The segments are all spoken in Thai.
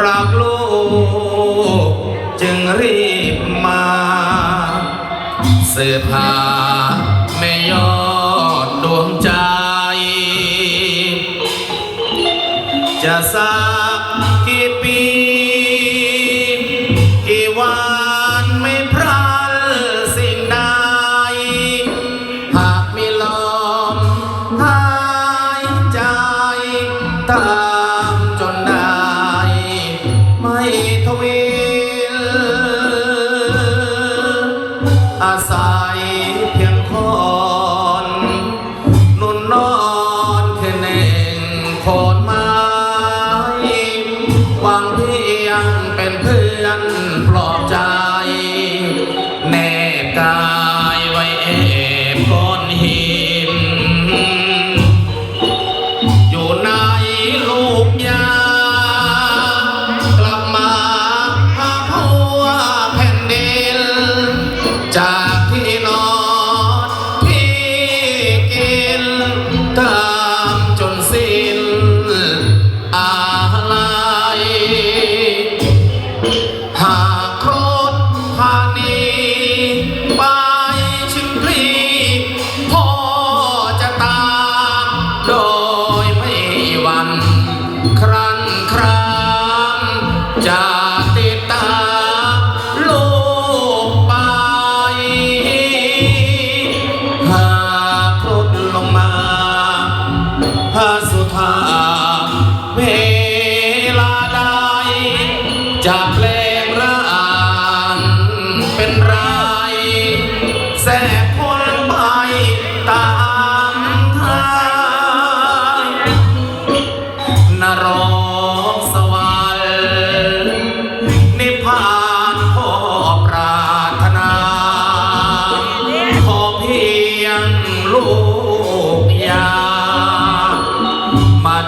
รักลูกจึงรีบมาเสือผาไม่ยอดดวงใจ จะสร้า สุธาเวลาใดจะเพลงร่างเป็นไรแสบ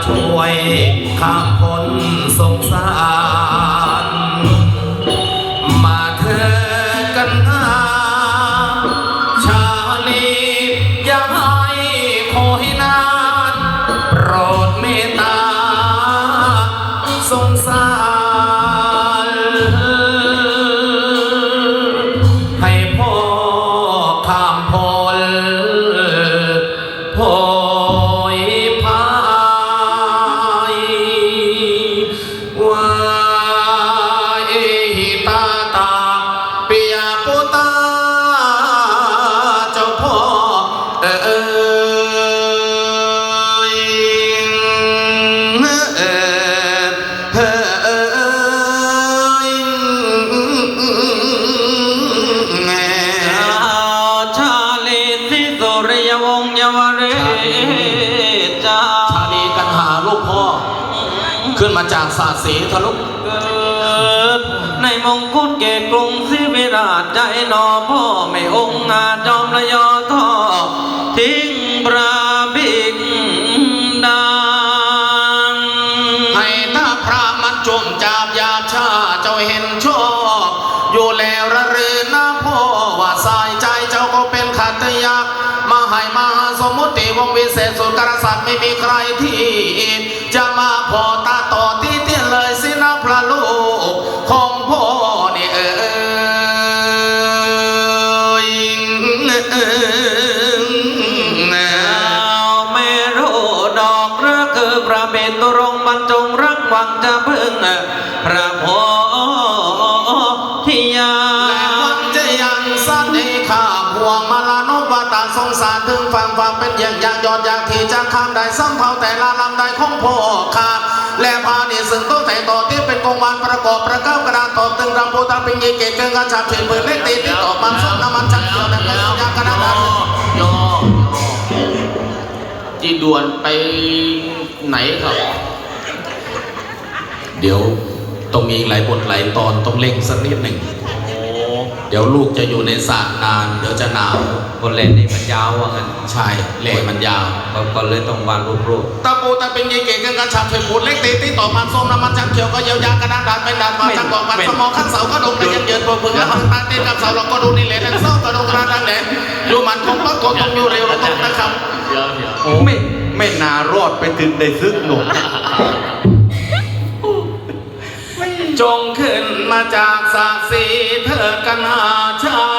ช่วยข้ามพ้นสง ขึ้นมาจากศาสตร์สีทะลุเกิด ในมงกุฎเกตกรุงศรีวิราชใจนอพ่อไม่องค์อาจจอมระยอท่อทิ้งพระบิดาให้ถ้าพระมันจมจาบยาชาเจ้าเห็นชอบอยู่แล้วระรือนะพ่อว่าสายใจเจ้าก็เป็นขัตยักษ์มาให้มา สมมุติวงวิเศษสุดกรสัตว์ไม่มีใครที่จะมาพอตาต่อที่เตี้ยนเลยสินะพระลูกของพ่อนี่เอยนะเอาไม่รู้ดอกหรือคือพระเบญตรงค์บรรจงรักหวังจะพึ่งพระโพธิยา งสารถึงฟังฟังเป็นอย่างอย่างยอดอย่างที่จะข้ามได้ซ้ำเท่าแต่ละลำได้ของพ่อขาดและพานี่ซึ่งต้องแต่ต่อที่เป็นกองวันประกอบประกอบกระดานตอบตึงรำพูตาเป็นยีเกตเกินกระชับเฉียนปืนเล็กตีที่ตอบมันสดน้ำมันชักเขียวแต่ก็ยังกระดานโยจีด่วนไปไหนครับ เดี๋ยวต้องมีหลายบทหลายตอนต้องเล่งสักนิดหนึ่ง ดี๋ยวลูกจะอยู่ในสระนาน เดี๋ยวจะหนาวคนเล่นนี่มันยาวว่างั้นใช่เล่มันยาวก็ก็เลยต้องวาดรูปรูปตะปูตะเป็นยีเก่งกันกระชับเฉยปูดเล็กตีตีต่อมันส้มน้ำมันจังเขียวก็เยียวยากระดานดานเป็นดานมาจังกองมันสมองขั้นเสาก็ดงกันยังเยินเพื่อแล้วตาเต้นกับเสาเราก็ดูนี่แหละนั่นเสาก็ดงกระดานแหละดูมันคงปักคงต้องอยู่เร็วเราต้องนะครับเดี๋ยวเดี๋ยวโอ้ไม่ไม่นารอดไปถึงได้ซึกหนุก จงขึ้นมาจากศักดิ์ศรีเธอกันหาชา